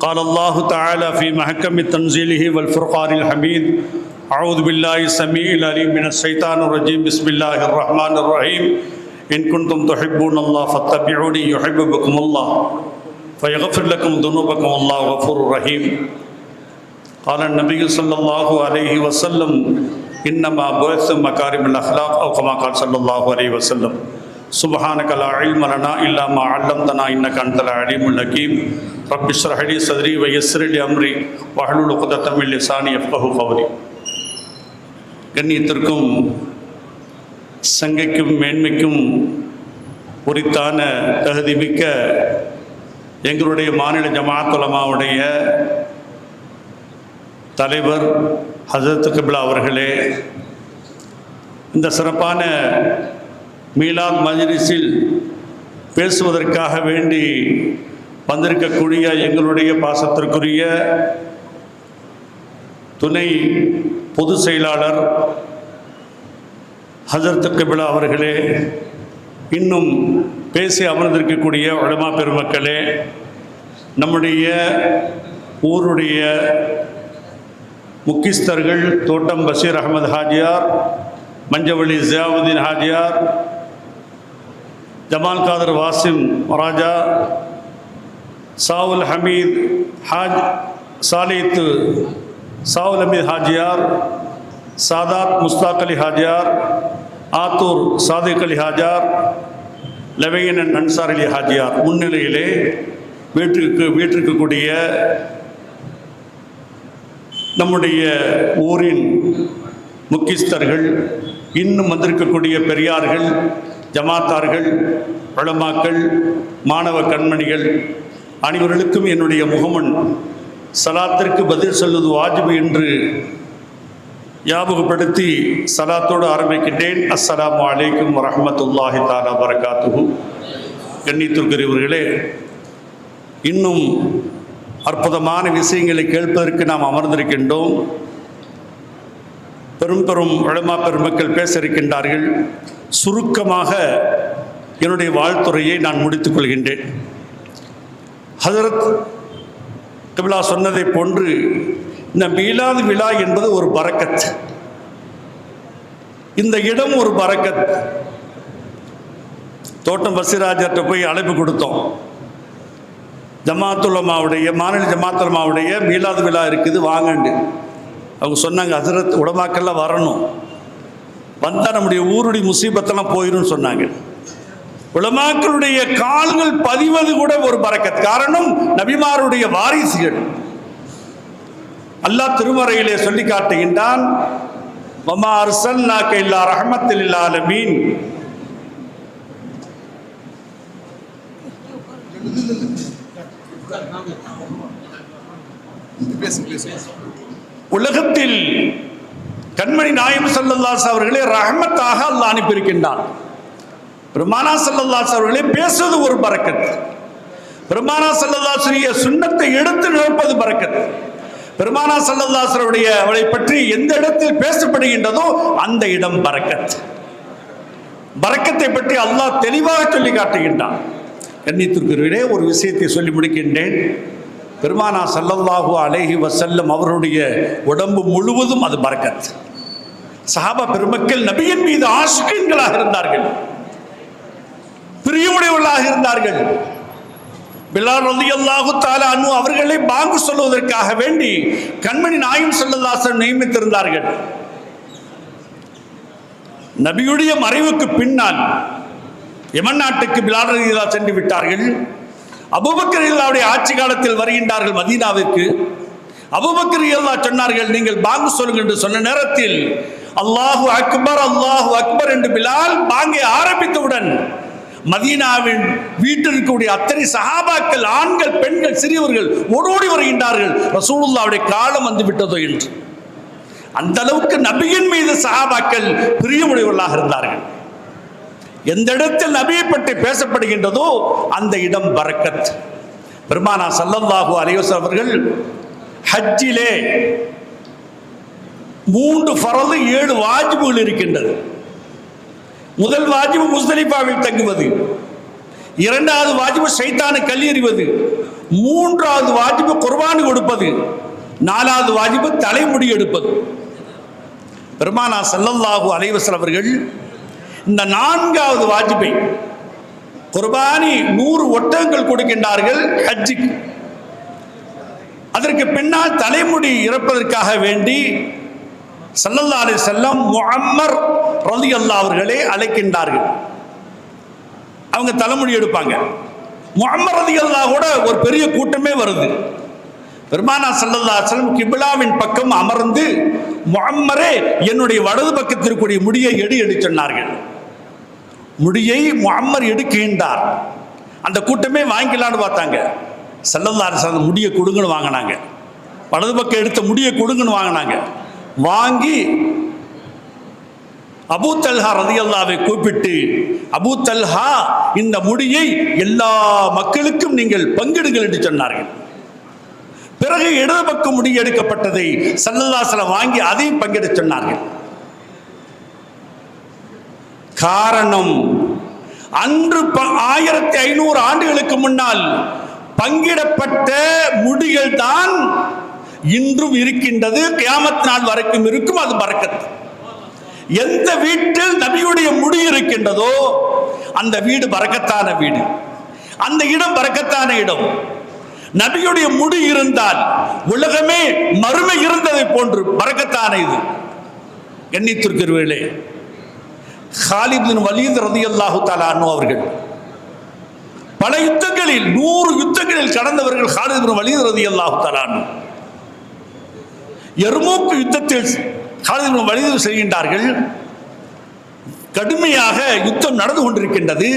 قال الله تعالى في محكم تنزيله والفرقان الحميد. أعوذ بالله السميع العليم من الشيطان الرجيم. بسم الله الرحمن الرحيم. إن كنتم تحبون الله فاتبعوني يحببكم الله فيغفر لكم ذنوبكم. الله غفور رحيم. قال النبي صلى الله عليه وسلم إنما بعث مكارم الأخلاق أو كما قال صلى الله عليه وسلم. سبحانك لا علم لنا إلا ما علمتنا إنك أنت العليم الحكيم رب اشرح لي صدري ويسر لي أمري واحلل عقدة من لساني يفقهوا قولي கண்ணியத்திற்கும் சங்கைக்கும் மேன்மைக்கும் உரித்தான தகுதிமிக்க எங்களுடைய மாநில ஜமாத் உலமாவுடைய தலைவர் ஹசரத் கபிலா அவர்களே இந்த சிறப்பான மீலாத் மஜ்லிஸில் பேசுவதற்காக வேண்டி வந்திருக்கக்கூடிய எங்களுடைய பாசத்திற்குரிய துணை பொதுச் செயலாளர் ஹசரத் கபிலா அவர்களே இன்னும் பேசி அமர்ந்திருக்கக்கூடிய உலமா பெருமக்களே நம்முடைய ஊருடைய முக்கிஸ்தர்கள் தோட்டம் பஷீர் அகமது ஹாஜியார் மஞ்சவள்ளி ஜியாவுதீன் ஹாஜியார் ஜமால் காதர் வாசிம் ராஜா சாவுல் ஹமீத் ஹாஜ் சாலித்து சாவுல் ஹமீத் ஹாஜியார் சாதாத் முஸ்தாக் அலி ஹாஜியார் ஆத்தூர் சாதிக் அலி ஹாஜார் லெவையனன் அன்சார் அலி ஹாஜியார். முன்னிலையிலே வீட்டிற்கு வீட்டிற்கக்கூடிய நம்முடைய ஊரின் முக்கிஸ்தர்கள் இன்னும் வந்திருக்கக்கூடிய பெரியார்கள் ஜமாத்தார்கள் வளமாக்கள் மாணவ கண்மணிகள் அனைவர்களுக்கும் என்னுடைய முகமன் சலாத்திற்கு பதில் சொல்வது வாஜிபு என்று ஞாபகப்படுத்தி சலாத்தோடு ஆரம்பிக்கின்றேன். அஸ்லாம் அலைக்கும் வரமத்துல்லாஹி தாலா வரகாத்துகு கண்ணித்துக்குரியவர்களே இன்னும் அற்புதமான விஷயங்களை கேட்பதற்கு நாம் அமர்ந்திருக்கின்றோம். பெரும் பெரும் வளமா பெருமக்கள் பேச இருக்கின்றார்கள் சுருக்கமாக என்னுடைய வாழ்த்துறையை நான் முடித்துக் கொள்கின்றேன். ஹசரத் கபிலா சொன்னதை போன்று இந்த மீலாது விழா என்பது ஒரு பறக்கத். இந்த இடம் ஒரு பறக்கத். தோட்டம் பசிராஜர்கிட்ட போய் அழைப்பு கொடுத்தோம். ஜமாத்துலமாவுடைய மாநில ஜமாத்துலமாவுடைய மீலாது விழா இருக்குது வாங்கண்டு. அவங்க சொன்னாங்க அதிரத் உடமாக்கெல்லாம் வரணும். வந்தால் நம்முடைய ஊருடைய முசீபத்தெல்லாம் போயிடும் சொன்னாங்க. உலமாக்களுடைய கால்கள் பதிவது கூட ஒரு பறக்கத். காரணம் நபிமாருடைய வாரிசுகள். அல்லாஹ் திருமறையிலே சொல்லி காட்டுகின்றான் மமா அர்சல்னாக்க இல்லா ரஹமத்தில் இல்லாலமீன் உலகத்தில் கண்மணி நாயம் சல்லல்லாஸ் அவர்களே ரஹமத்தாக அல்ல அனுப்பியிருக்கின்றான். பெருமானா சல்லல்லாஸ் அவர்களே பேசுவது ஒரு பறக்கத். பெருமானா சல்லல்லாசுடைய சுண்ணத்தை எடுத்து நிரப்பது பறக்கத். பெருமானா சல்லல்லாசருடைய அவளை பற்றி எந்த இடத்தில் பேசப்படுகின்றதோ அந்த இடம் பறக்கத். பறக்கத்தை பற்றி அல்லாஹ் தெளிவாக சொல்லி காட்டுகின்றான். கண்ணியத்திற்குரிய ஒரு விஷயத்தை சொல்லி முடிக்கின்றேன். பெருமானா சல்லல்லாஹு அலேஹி வசல்லம் அவருடைய உடம்பு முழுவதும் அது பறக்கத் சஹாபா பெருமக்கள் நபியின் மீது ஆசுக்கன்களாக இருந்தார்கள். பிரியமுடையவர்களாக இருந்தார்கள். பிலால் ரலியல்லாஹு தாலா அனு அவர்களை பாங்கு சொல்வதற்காக வேண்டி கண்மணி நாயும் செல்லல்லாசன் நியமித்திருந்தார்கள். நபியுடைய மறைவுக்கு பின்னால் எமன் நாட்டுக்கு பிலால் ரலியல்லா சென்று விட்டார்கள். அபுபக்கரியல்லாவுடைய ஆட்சி காலத்தில் வருகின்றார்கள் மதீனாவிற்கு. அபுபக்கரியல்லா சொன்னார்கள் நீங்கள் பாங்கு சொல்லுங்கள் என்று சொன்ன நேரத்தில் அல்லாஹு அக்பர் அல்லாஹு அக்பர் என்று பிலால் பாங்கை ஆரம்பித்தவுடன் மதீனாவின் வீட்டில் இருக்கக்கூடிய அத்தனை சகாபாக்கள் ஆண்கள் பெண்கள் சிறியவர்கள் ஓடோடி வருகின்றார்கள். ரசூலுல்லாவுடைய காலம் வந்து விட்டதோ என்று. அந்த அளவுக்கு நபியின் மீது சகாபாக்கள் பிரியமுடையவர்களாக இருந்தார்கள். எந்த இடத்தில் நபியை பற்றி பேசப்படுகின்றதோ அந்த இடம் பரக்கத். பெருமானா சல்லல்லாஹு அலையோஸ் அவர்கள் ஹஜ்ஜிலே மூன்று ஃபரது ஏழு வாஜிபுகள் இருக்கின்றது. முதல் வாஜிபு முஸ்தலிஃபாவில் தங்குவது. இரண்டாவது வாஜிபு சைத்தானை கல்லெறிவது மூன்றாவது வாஜிபு குர்பானு கொடுப்பது. நாலாவது வாஜிபு தலைமுடி எடுப்பது. பெருமானா சல்லல்லாஹு அலைவசல் அவர்கள் இந்த நான்காவது வாஜிபை. குர்பானி நூறு ஒட்டகங்கள் கொடுக்கின்றார்கள் ஹஜ்ஜிக்கு. அதற்கு பின்னால் தலைமுடி இறப்பதற்காக வேண்டி சல்லல்லா அலி செல்லம் முகம்மர் ரலி அல்லா அவர்களே அழைக்கின்றார்கள். அவங்க தலைமுடி எடுப்பாங்க. முகம்மர் ரலி அல்லா கூட ஒரு பெரிய கூட்டமே வருது. பெருமானா சல்லல்லா செல்லம் கிபிலாவின் பக்கம் அமர்ந்து முகம்மரே என்னுடைய வலது பக்கத்திற்குரிய முடியை எடு எடு சொன்னார்கள். முடியை முகம்மர் எடுக்கின்றார். அந்த கூட்டமே வாங்கிக்கலான்னு பார்த்தாங்க. சல்லல்லா அந்த முடியை கொடுங்கன்னு வாங்கினாங்க. வலது பக்கம் எடுத்த முடியை கொடுங்கன்னு வாங்கினாங்க. வாங்கி அபூ தல்ஹா ரதியல்லாவை கூப்பிட்டு அபூ தல்ஹா இந்த முடியை எல்லா மக்களுக்கும் நீங்கள் பங்கிடுங்கள் என்று சொன்னார்கள். பிறகு இடது பக்கம் முடி எடுக்கப்பட்டதை சல்லல்லாசலம் வாங்கி அதையும் பங்கிட சொன்னார்கள். காரணம். அன்று ப- ஆயிரத்தி ஐநூறு ஆண்டுகளுக்கு முன்னால் பங்கிடப்பட்ட முடிகள் தான் இன்றும் இருக்கின்றது. கியாமத் நாள் வரைக்கும் இருக்கும் அது பறக்கத்து எந்த வீட்டில் நபியுடைய முடி இருக்கின்றதோ அந்த வீடு பறக்கத்தான வீடு. அந்த இடம் பறக்கத்தான இடம். நபியுடைய முடி இருந்தால் உலகமே மறுமை இருந்ததை போன்று பறக்கத்தான இது. எண்ணித்திருக்கிறவர்களே ஹாலிபின் வலீத் ரதியல்லாஹு தாலானு அவர்கள் பல யுத்தங்களில் நூறு யுத்தங்களில் கடந்தவர்கள் ஹாலிபின் வலீத் ரதியல்லாஹு தாலானு எருமூக்கு யுத்தத்தில் ஹாலிபின் வலீத் செய்கின்றார்கள் கடுமையாக யுத்தம் நடந்து கொண்டிருக்கின்றது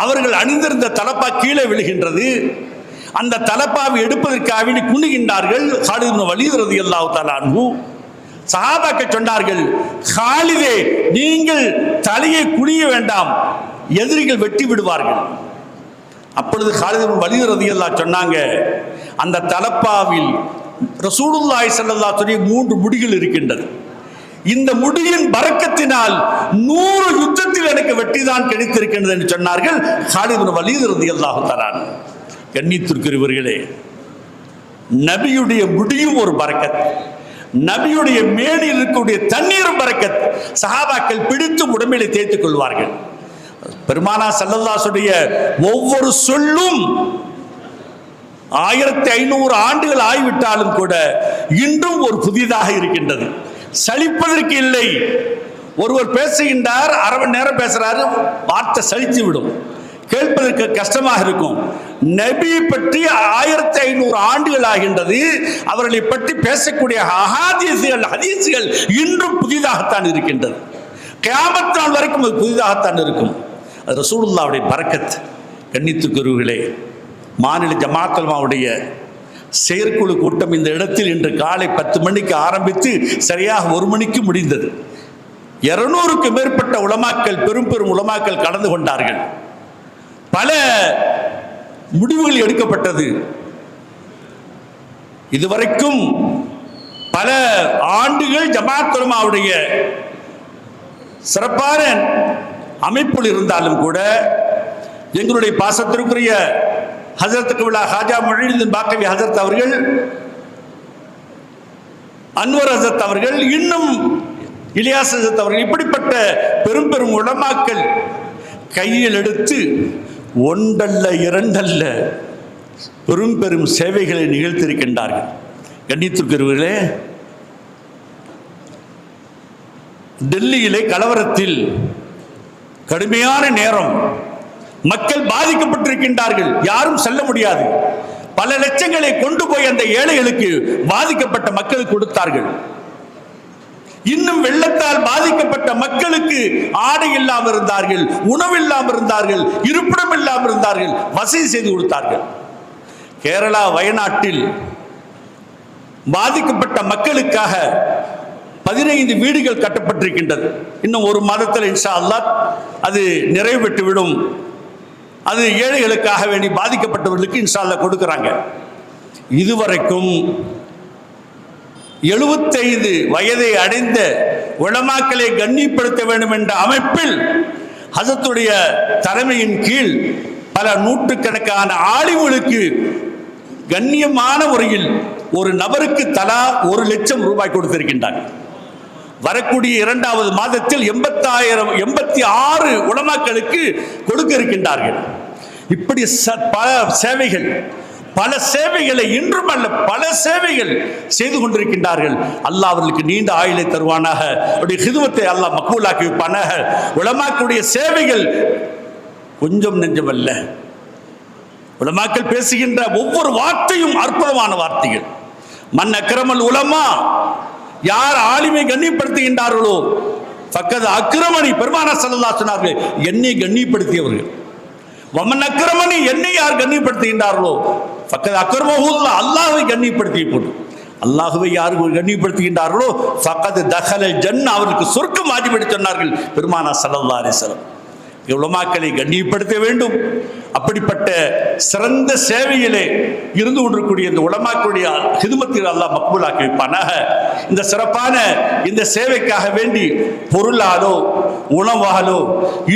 அவர்கள் அணிந்திருந்த தலப்பா கீழே விழுகின்றது அந்த தலப்பாவை எடுப்பதற்காக வேண்டி குனிகின்றார்கள் ஹாலிபின் வலீத் ரதியல்லாஹு தாலானு சஹாபாக்க சொன்னார்கள் ஹாலிதே நீங்கள் தலையை குனிய வேண்டாம் எதிரிகள் வெட்டி விடுவார்கள். அப்பொழுது ஹாலித் வலிது எல்லாம் சொன்னாங்க அந்த தலப்பாவில் ரசூலுல்லாய் செல்லல்லா சொல்லி மூன்று முடிகள் இருக்கின்றது. இந்த முடியின் பறக்கத்தினால் நூறு யுத்தத்தில் எனக்கு வெற்றிதான் கிடைத்திருக்கின்றது என்று சொன்னார்கள் ஹாலித் வலிது எல்லாம் தரான் கண்ணித்திருக்கிறவர்களே நபியுடைய முடியும் ஒரு பறக்கத். நபியுடைய மேடையில் இருக்கக்கூடிய தண்ணீரும் பறக்கத் சஹாபாக்கள் பிடித்து உடம்பிலே தேய்த்துக் கொள்வார்கள். பெருமானா சல்லல்லாசுடைய ஒவ்வொரு சொல்லும் ஆயிரத்தி ஐநூறு ஆண்டுகள் ஆகிவிட்டாலும் கூட இன்றும் ஒரு புதிதாக இருக்கின்றது. சலிப்பதற்கு இல்லை. ஒருவர் பேசுகின்றார் அரை மணி நேரம் பேசுறாரு வார்த்தை சலித்து விடும். கேட்பதற்கு கஷ்டமாக இருக்கும். நபி பற்றி ஆயிரத்தி ஐநூறு ஆண்டுகள் ஆகின்றது. அவர்களை பற்றி பேசக்கூடிய அஹாதீசுகள் ஹதீசுகள் இன்றும் புதிதாகத்தான் இருக்கின்றது. கியாமத் நாள் வரைக்கும் அது புதிதாகத்தான் இருக்கும். அது ரசூலுல்லாவுடைய கண்ணித்து கண்ணித்துக்குருவிகளே மாநில ஜமாத்தல்மாவுடைய செயற்குழு கூட்டம் இந்த இடத்தில் இன்று காலை பத்து மணிக்கு ஆரம்பித்து சரியாக ஒரு மணிக்கு முடிந்தது. இருநூறுக்கு மேற்பட்ட உலமாக்கள் பெரும் பெரும் உலமாக்கள் கலந்து கொண்டார்கள். பல முடிவுகள் எடுக்கப்பட்டது. இதுவரைக்கும் பல ஆண்டுகள் ஜமாத் உலமாவுடைய சிறப்பான அமைப்பில் இருந்தாலும் கூட எங்களுடைய பாசத்திற்குரிய ஹசரத்துக்கு விழா ஹாஜா மொழிதின் பாக்கவி ஹசரத் அவர்கள் அன்வர் ஹசரத் அவர்கள் இன்னும் இலியாஸ் ஹசரத் அவர்கள் இப்படிப்பட்ட பெரும் பெரும் உடமாக்கள் கையில் எடுத்து ஒன்றல்ல இரண்டல்ல பெரும் பெரும் சேவைகளை நிகழ்த்தியிருக்கின்றார்கள். கண்ணித்திருக்கிறவர்களே டெல்லியிலே கலவரத்தில் கடுமையான நேரம் மக்கள் பாதிக்கப்பட்டிருக்கின்றார்கள். யாரும் செல்ல முடியாது. பல லட்சங்களை கொண்டு போய் அந்த ஏழைகளுக்கு பாதிக்கப்பட்ட மக்களுக்கு கொடுத்தார்கள். இன்னும் வெள்ளத்தால் பாதிக்கப்பட்ட மக்களுக்கு ஆடை இல்லாமல் இருந்தார்கள் உணவு இல்லாமல் இருந்தார்கள் இருப்பிடம் இல்லாமல் இருந்தார்கள் வசதி செய்து கொடுத்தார்கள். கேரளா வயநாட்டில் பாதிக்கப்பட்ட மக்களுக்காக பதினைந்து வீடுகள் கட்டப்பட்டிருக்கின்றது. இன்னும் ஒரு மாதத்தில் இன்ஷா அல்லாஹ் அது நிறைவு விடும் அது ஏழைகளுக்காக வேண்டி பாதிக்கப்பட்டவர்களுக்கு இன்ஷா அல்லா கொடுக்குறாங்க. இதுவரைக்கும் எழுபத்தைந்து வயதை அடைந்த உளமாக்களை கண்ணியப்படுத்த வேண்டும் என்ற அமைப்பில் அதத்துடைய தலைமையின் கீழ் பல நூற்றுக்கணக்கான ஆலிம்களுக்கு கண்ணியமான முறையில் ஒரு நபருக்கு தலா ஒரு லட்சம் ரூபாய் கொடுத்திருக்கின்றார். வரக்கூடிய இரண்டாவது மாதத்தில் எண்பத்தாயிரம் எண்பத்தி ஆறு உலமாக்களுக்கு கொடுக்க இருக்கின்றார்கள். இப்படி ச- பல சேவைகள் பல சேவைகளை இன்றும் அல்ல பல சேவைகள் செய்து கொண்டிருக்கின்றார்கள். அல்லாஹ் அவர்களுக்கு நீண்ட ஆயுளை தருவானாக. அவருடைய ஹிதுவத்தை அல்லாஹ் மக்கூலாக்கி வைப்பானாக. உலமாக்களுடைய சேவைகள் கொஞ்சம் நெஞ்சமல்ல. உலமாக்கள் பேசுகின்ற ஒவ்வொரு வார்த்தையும் அற்புதமான வார்த்தைகள். மன் அக்கிரமல் உலமா யார் ஆளுமை கண்ணியப்படுத்துகின்றார்களோ பக்கத்து அக்கிரமணி பெருமான சல்லல்லா சொன்னார்கள் என்னை கண்ணியப்படுத்தியவர்கள். வமன் அக்கிரமணி என்னை யார் கண்ணியப்படுத்துகின்றார்களோ பக்கத்து அக்கிரமஹுல்லா அல்லாஹுவை கண்ணியப்படுத்திய போது அல்லாஹுவை யார் கண்ணியப்படுத்துகின்றார்களோ பக்கத்து தகல ஜன் அவருக்கு சொர்க்கம் வாஜிபடி சொன்னார்கள். பெருமானா சல்லல்லா அலிஸ்லம் உலமாக்களை கண்ணியப்படுத்த வேண்டும். அப்படிப்பட்ட சிறந்த சேவையிலே இருந்து கொண்டிருக்கூடிய இந்த உலமாக்களுடைய ஹிதுமத்தில் அல்லாஹ் மக்பூலாக்கி வைப்பானாக. இந்த சிறப்பான இந்த சேவைக்காக வேண்டி பொருளாலோ உணவாலோ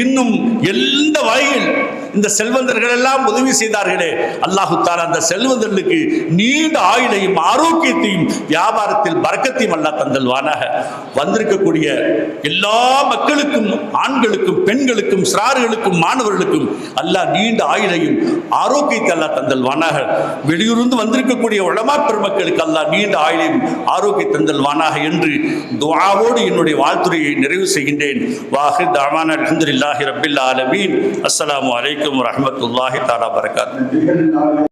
இன்னும் எந்த வகையில் இந்த செல்வந்தர்கள் எல்லாம் உதவி செய்தார்களே. அல்லாஹு தாலா அந்த செல்வந்தர்களுக்கு நீண்ட ஆயுளையும் ஆரோக்கியத்தையும் வியாபாரத்தில் பறக்கத்தையும் அல்லா தந்தல்வானாக. வந்திருக்கக்கூடிய எல்லா மக்களுக்கும் ஆண்களுக்கும் பெண்களுக்கும் சிறார்களுக்கும் மாணவர்களுக்கும் அல்லாஹ் நீண்ட ஆயுளையும் ஆரோக்கியத்தை அல்லா தந்தல்வானாக. வெளியூர்ந்து வந்திருக்கக்கூடிய உலமா பெருமக்களுக்கு அல்லாஹ் நீண்ட ஆயுளையும் ஆரோக்கிய தந்தல்வானாக என்று துவாவோடு என்னுடைய வாழ்த்துறையை நிறைவு செய்கின்றேன். வாஹி தாமான அலமதுல்லாஹி ரபில் ஆலமீன். அஸ்ஸலாமு அலைக்கும் ரஹமத்துல்லாஹி தாலா பரகாத்.